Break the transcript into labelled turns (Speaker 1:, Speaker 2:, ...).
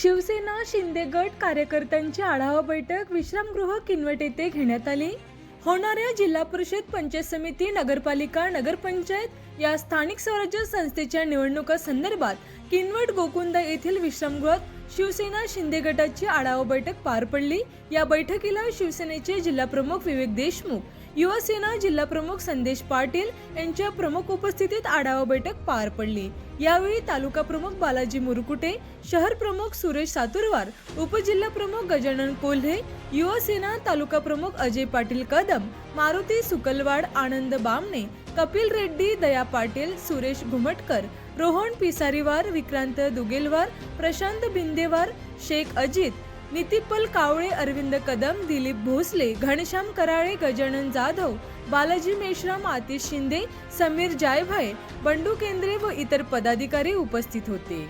Speaker 1: शिवसेना शिंदे गट कार्यकर्त्यांची आढावा बैठक विश्रामगृह किनवट येथे घेण्यात आली. होणाऱ्या जिल्हा परिषद पंचायत समिती नगरपालिका नगरपंचायत या स्थानिक स्वराज्य संस्थेच्या निवडणुका संदर्भात किनवट गोकुंदा येथील विश्रामगृहात शिवसेना शिंदे गटाची आढावा बैठक पार पडली. या बैठकीला शिवसेनेचे जिल्हाप्रमुख विवेक देशमुख युवासेना जिल्हाप्रमुख संदेश पाटील यांच्या प्रमुख उपस्थितीत आढावा बैठक पार पडली. यावेळी तालुका प्रमुख बालाजी मुरकुटे शहर प्रमुख सुरेश सातुरवार उपजिल्हा प्रमुख गजानन कोल्हे युवसेना तालुका प्रमुख अजय पाटील कदम मारुती सुकलवाड आनंद बामणे कपिल रेड्डी दया पाटील सुरेश घुमटकर रोहन पिसारीवार विक्रांत दुगेलवार प्रशांत बिंदेवार शेख अजित नितिपल कावळे अरविंद कदम दिलीप भोसले घनश्याम कराळे गजानन जाधव बालाजी मेश्राम आतिश शिंदे समीर जायभाय बंडू केंद्रे व इतर पदाधिकारी उपस्थित होते.